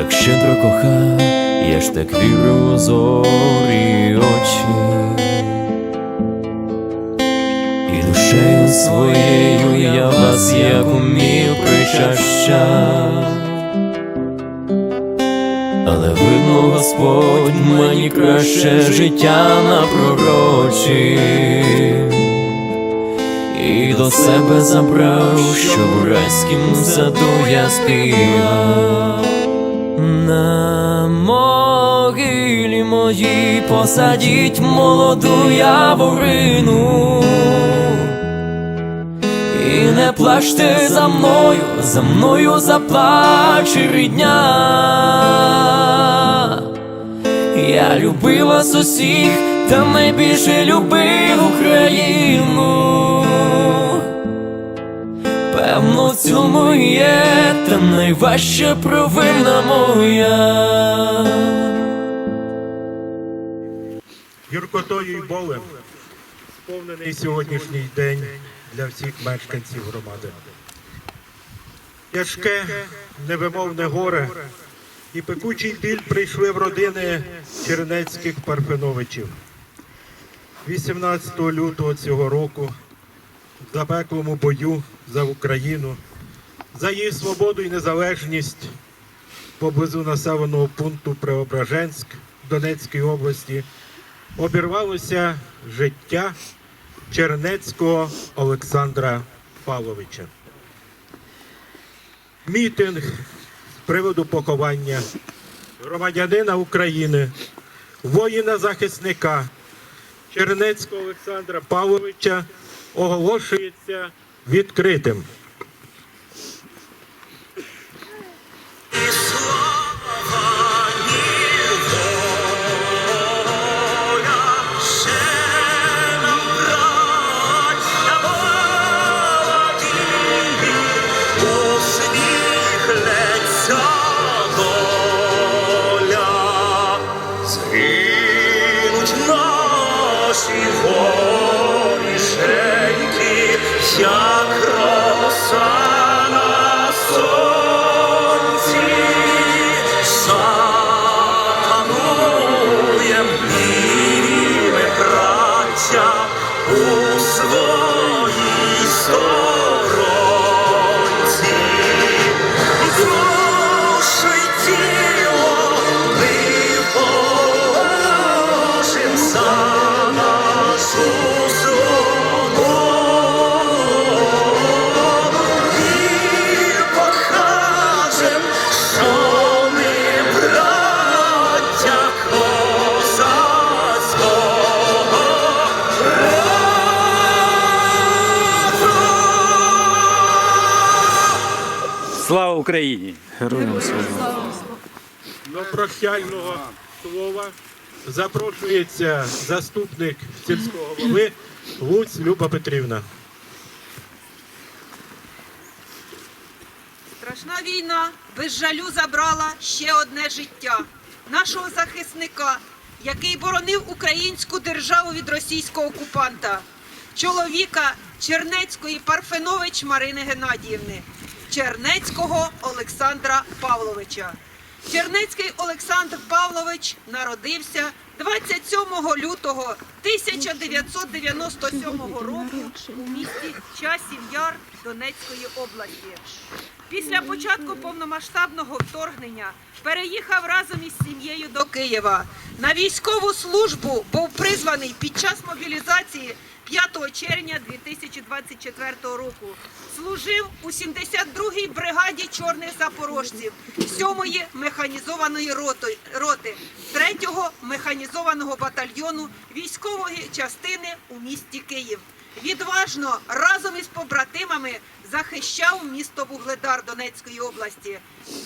Так щедро кохав, я ж так вірив у зорі очі. І душею своєю я вас як умів причащав. Але видно, Господь мені краще життя напророчив і до себе забрав, щоб у райськім саду я співав. На могилі моїй посадіть молоду яворину. І не плачте за мною, за мною заплаче рідня. Я любив вас усіх, та найбільше любив Україну. Певно, в цьому є та найважча провина моя. Гіркотою і болем сповнений сьогоднішній день для всіх мешканців громади. Тяжке, невимовне горе і пекучий біль прийшли в родини чернецьких Парфеновичів. 18 лютого цього року в запеклому бою за Україну, за її свободу і незалежність поблизу населеного пункту Преображенськ Донецької області обірвалося життя Чернецького Олександра Павловича. Мітинг з приводу поховання громадянина України, воїна-захисника Чернецького Олександра Павловича оголошується відкритим. Слава Україні! До прощального слова запрошується заступник сільського голови Луць Люба Петрівна. Страшна війна без жалю забрала ще одне життя нашого захисника, який боронив українську державу від російського окупанта, чоловіка Чернецької Парфенович Марини Геннадіївни, Чернецького Олександра Павловича. Чернецький Олександр Павлович народився 27 лютого 1997 року у місті Часів Яр Донецької області. Після початку повномасштабного вторгнення переїхав разом із сім'єю до Києва. На військову службу був призваний під час мобілізації 5 червня 2024 року. Служив у 72-й бригаді чорних запорожців 7-ї механізованої роти, роти 3-го механізованого батальйону військової частини у місті Київ. Відважно разом із побратимами захищав місто Вугледар Донецької області.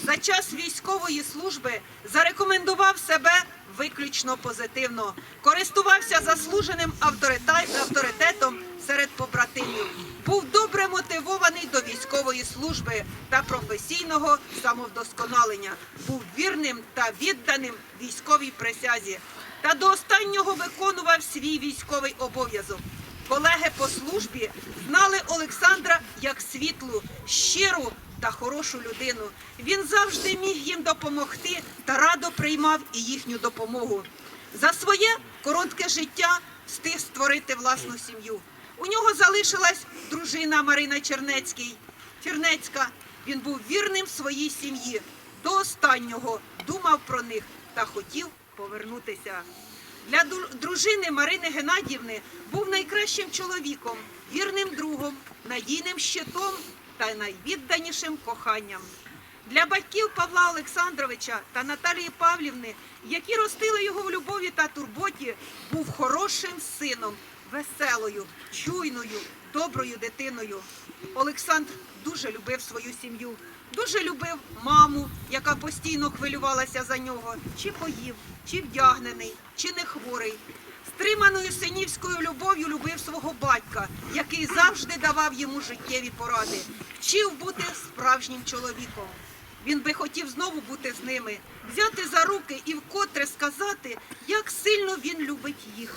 За час військової служби зарекомендував себе виключно позитивно, користувався заслуженим авторитетом серед побратимів, був добре мотивований до військової служби та професійного самовдосконалення, був вірним та відданим військовій присязі та до останнього виконував свій військовий обов'язок. Колеги по службі знали Олександра як світлу, щиру та хорошу людину. Він завжди міг їм допомогти та радо приймав і їхню допомогу. За своє коротке життя встиг створити власну сім'ю. У нього залишилась дружина Марина Чернецький. Чернецька. Він був вірним своїй сім'ї. До останнього думав про них та хотів повернутися. Для дружини Марини Геннадіївни був найкращим чоловіком, вірним другом, надійним щитом та найвідданішим коханням. Для батьків Павла Олександровича та Наталії Павлівни, які ростили його в любові та турботі, був хорошим сином, веселою, чуйною, доброю дитиною. Олександр дуже любив свою сім'ю, дуже любив маму, яка постійно хвилювалася за нього, чи поїв, чи вдягнений, чи не хворий. Стриманою синівською любов'ю любив свого батька, який завжди давав йому життєві поради, вчив бути справжнім чоловіком. Він би хотів знову бути з ними, взяти за руки і вкотре сказати, як сильно він любить їх.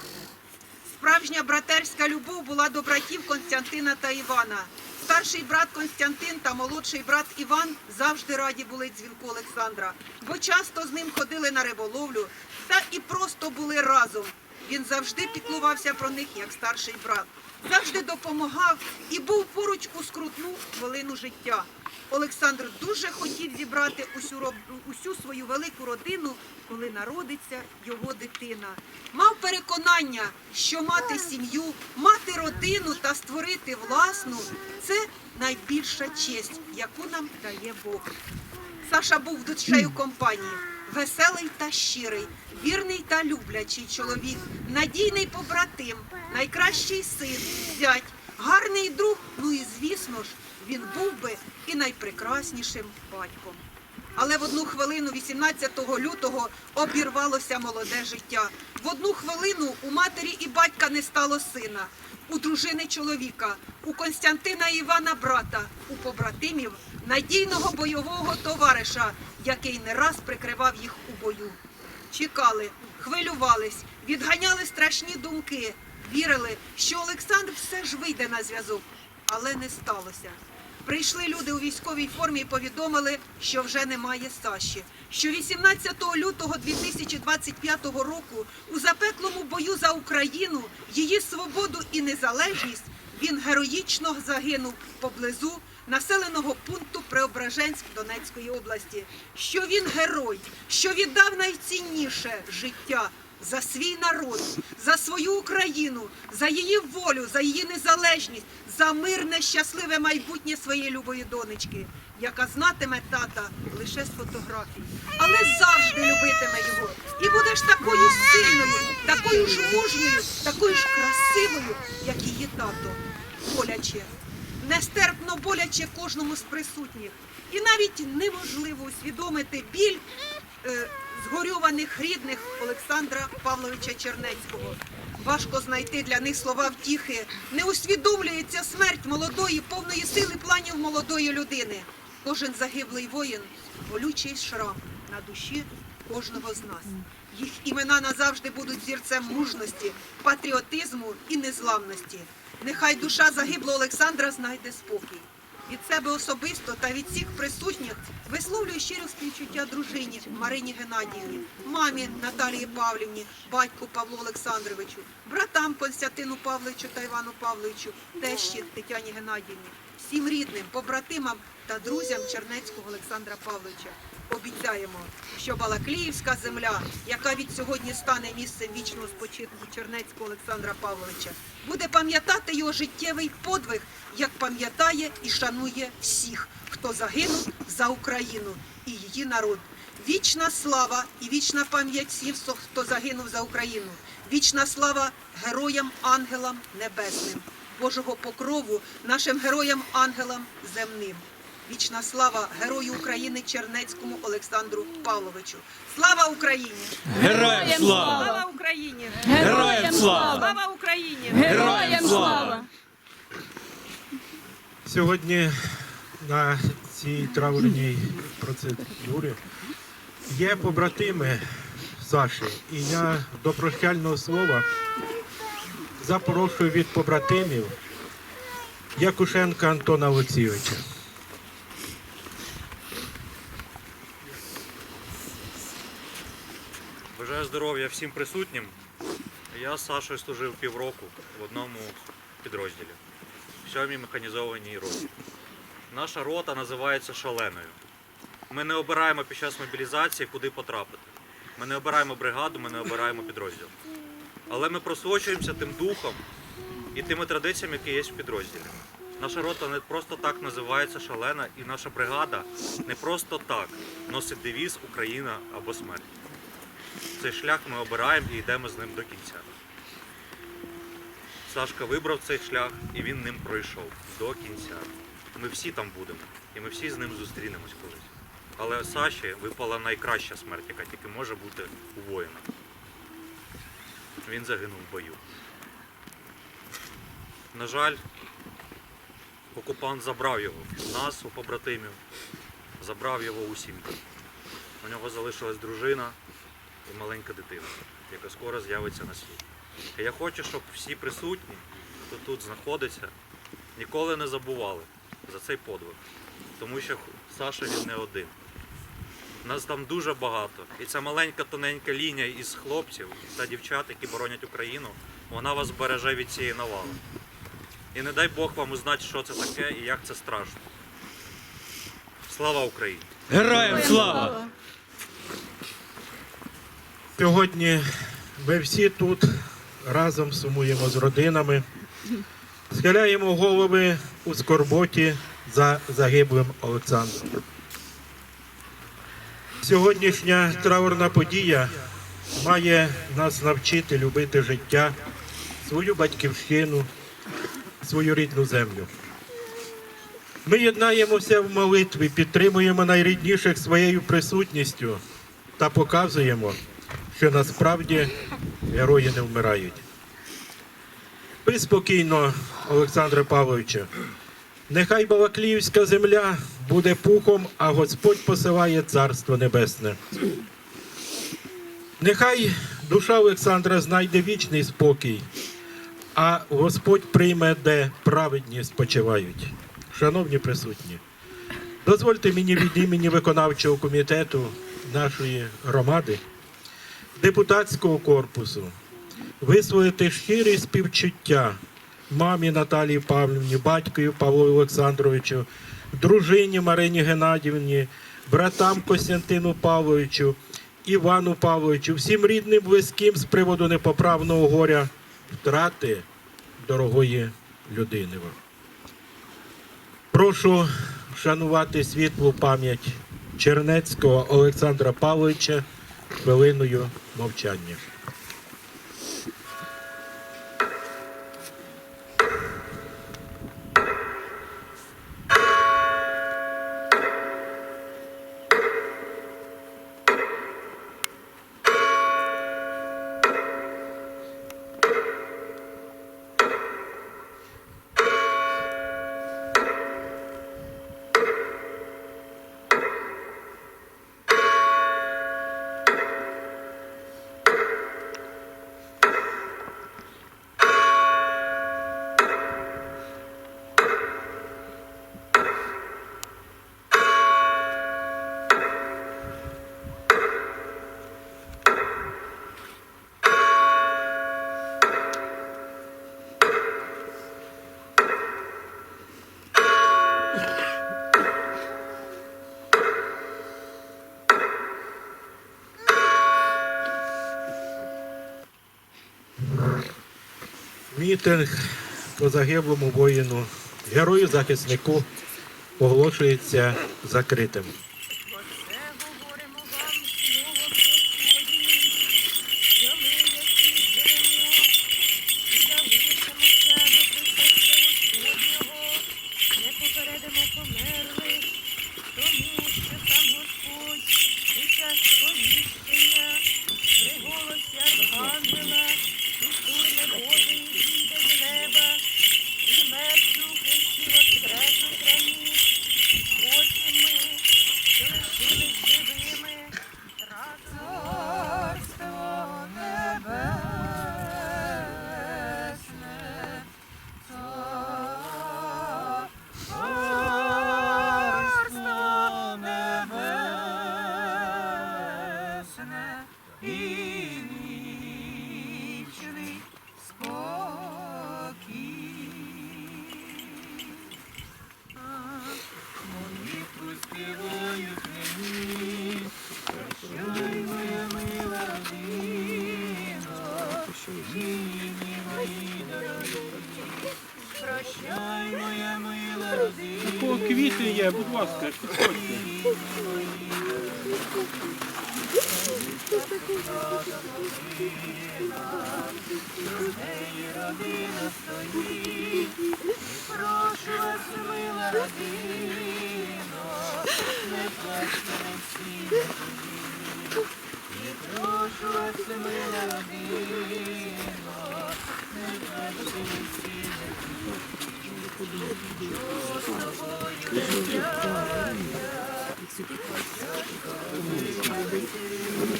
Справжня братерська любов була до братів Константина та Івана. Старший брат Константин та молодший брат Іван завжди раді були дзвінку Олександра, бо часто з ним ходили на риболовлю та і просто були разом. Він завжди піклувався про них як старший брат, завжди допомагав і був поруч у скрутну хвилину життя. Олександр дуже хотів зібрати усю, усю свою велику родину, коли народиться його дитина. Мав переконання, що мати сім'ю, мати родину та створити власну це найбільша честь, яку нам дає Бог. Саша був душею компанії, веселий та щирий, вірний та люблячий чоловік, надійний побратим, найкращий син, зять, гарний друг. Ну і звісно ж, він був би і найпрекраснішим батьком. Але в одну хвилину, 18 лютого, обірвалося молоде життя. В одну хвилину у матері і батька не стало сина, у дружини чоловіка, у Константина Івана брата, у побратимів надійного бойового товариша, який не раз прикривав їх у бою. Чекали, хвилювались, відганяли страшні думки, вірили, що Олександр все ж вийде на зв'язок, але не сталося. Прийшли люди у військовій формі і повідомили, що вже немає Саші. Що 18 лютого 2025 року у запеклому бою за Україну, її свободу і незалежність він героїчно загинув поблизу населеного пункту Преображенськ Донецької області. Що він герой, що віддав найцінніше життя за свій народ, за свою Україну, за її волю, за її незалежність, за мирне, щасливе майбутнє своєї любої донечки, яка знатиме тата лише з фотографій, але завжди любитиме його. І будеш такою сильною, такою ж мужньою, такою ж красивою, як її тато. Боляче, нестерпно боляче кожному з присутніх. І навіть неможливо усвідомити біль е, згорюваних рідних Олександра Павловича Чернецького. Важко знайти для них слова втіхи. Не усвідомлюється смерть молодої, повної сили планів молодої людини. Кожен загиблий воїн болючий шрам на душі кожного з нас. Їх імена назавжди будуть зірцем мужності, патріотизму і незламності. Нехай душа загиблого Олександра знайде спокій. Від себе особисто та від всіх присутніх висловлюю щире співчуття дружині Марині Геннадіївні, мамі Наталії Павлівні, батьку Павлу Олександровичу, братам Константину Павловичу та Івану Павловичу, тещі Тетяні Геннадіївні, всім рідним, побратимам та друзям Чернецького Олександра Павловича. Обіцяємо, що Балакліївська земля, яка від сьогодні стане місцем вічного спочинку Чернецького Олександра Павловича, буде пам'ятати його життєвий подвиг, як пам'ятає і шанує всіх, хто загинув за Україну і її народ. Вічна слава і вічна пам'ять всім, хто загинув за Україну. Вічна слава героям, ангелам небесним, Божого покрову нашим героям-ангелам земним. Вічна слава герою України Чернецькому Олександру Павловичу. Слава Україні! Героям слава! Слава Україні! Героям слава! Слава Україні! Героям слава! Сьогодні на цій траурній процедурі є побратими Саші. І я до прощального слова запрошую від побратимів Якушенка Антона Олексійовича. Бажаю здоров'я всім присутнім. Я з Сашою служив півроку в одному підрозділі, в сьомій механізованій роті. Наша рота називається шаленою. Ми не обираємо під час мобілізації, куди потрапити. Ми не обираємо бригаду, ми не обираємо підрозділ. Але ми просочуємося тим духом і тими традиціями, які є в підрозділі. Наша рота не просто так називається шалена, і наша бригада не просто так носить девіз Україна або смерть. Цей шлях ми обираємо і йдемо з ним до кінця. Сашка вибрав цей шлях і він ним пройшов до кінця. Ми всі там будемо, і ми всі з ним зустрінемось колись. Але Саші випала найкраща смерть, яка тільки може бути у воїна. Він загинув в бою. На жаль, окупант забрав його нас, у побратимів, забрав його у сім'ю. У нього залишилась дружина і маленька дитина, яка скоро з'явиться на світ. Я хочу, щоб всі присутні, хто тут знаходиться, ніколи не забували за цей подвиг. Тому що Саша він не один. Нас там дуже багато. І ця маленька тоненька лінія із хлопців та дівчат, які боронять Україну, вона вас береже від цієї навали. І не дай Бог вам узнати, що це таке і як це страшно. Слава Україні! Героям слава! Сьогодні ми всі тут разом сумуємо з родинами, схиляємо голови у скорботі за загиблим Олександром. Сьогоднішня траурна подія має нас навчити любити життя, свою батьківщину, свою рідну землю. Ми єднаємося в молитві, підтримуємо найрідніших своєю присутністю та показуємо, що насправді герої не вмирають. Ви спокійно, Олександре Павловичу. Нехай Балакліївська земля буде пухом, а Господь посилає Царство Небесне. Нехай душа Олександра знайде вічний спокій, а Господь прийме, де праведні спочивають. Шановні присутні, дозвольте мені від імені виконавчого комітету нашої громади депутатського корпусу висловити щирі співчуття мамі Наталії Павлівні, батькові Павлу Олександровичу, дружині Марині Геннадівні, братам Костянтину Павловичу, Івану Павловичу, всім рідним, близьким з приводу непоправного горя втрати дорогої людини. Прошу вшанувати світлу пам'ять Чернецького Олександра Павловича хвилиною мовчання. Мітинг по загиблому воїну, герою захиснику оголошується закритим. Нині мої дорогі. Прощай, моя мила родина. Такого квіти є, будь ласка, підходьте. родина. Прошу вас, мила родино, не плачте на всі.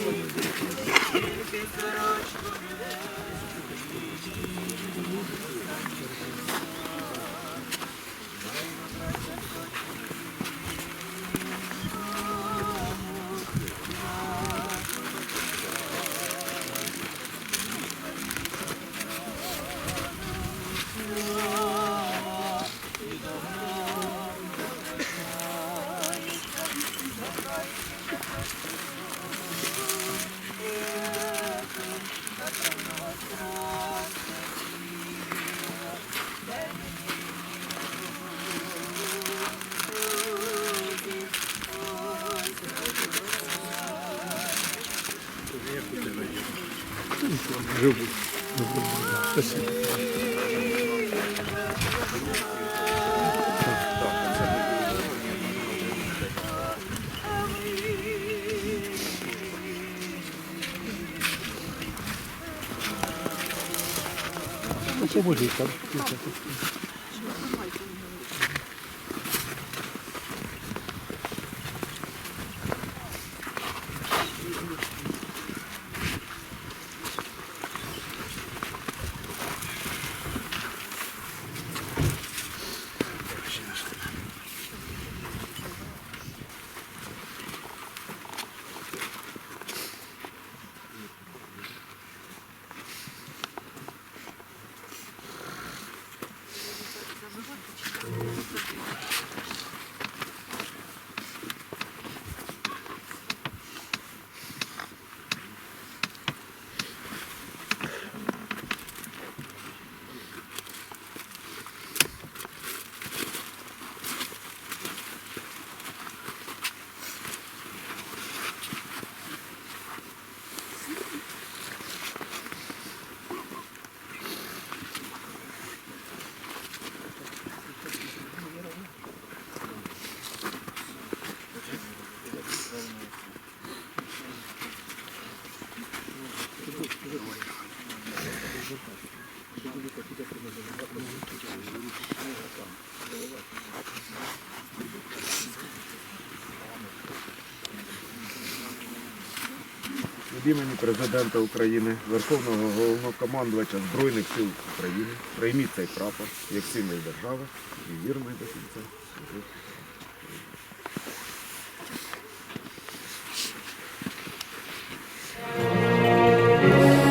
І Живу. Спасибо. Поводи там. Від імені президента України, Верховного Головнокомандувача Збройних сил України прийміть цей прапор як сильної держави і вірної до кінця. Thank Thank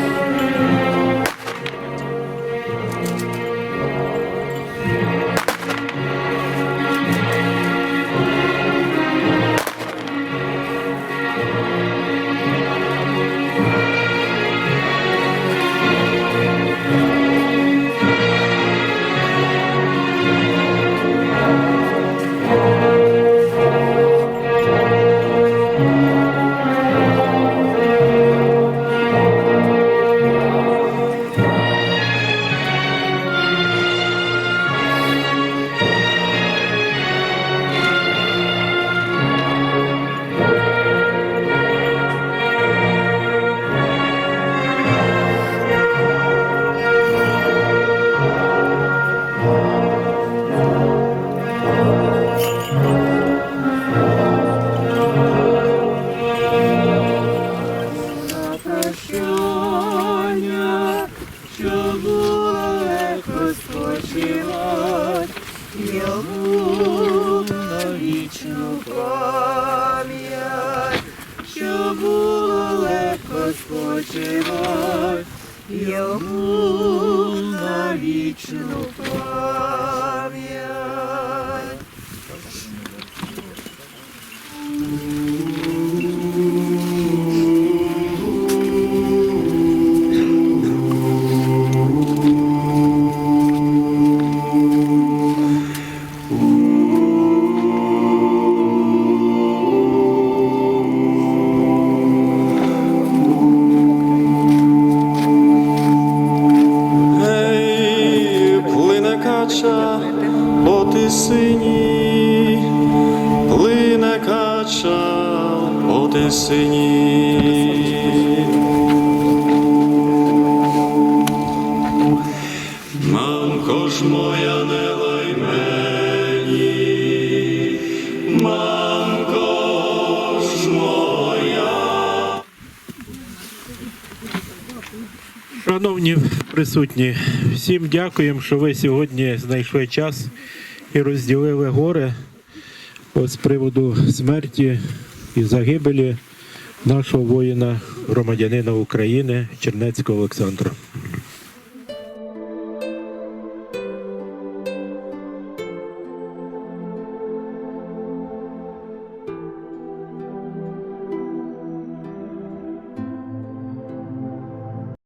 моя не лай мені, мамко ж моя. Шановні присутні, всім дякуємо, що ви сьогодні знайшли час і розділили горе з приводу смерті і загибелі нашого воїна, громадянина України Чернецького Олександра.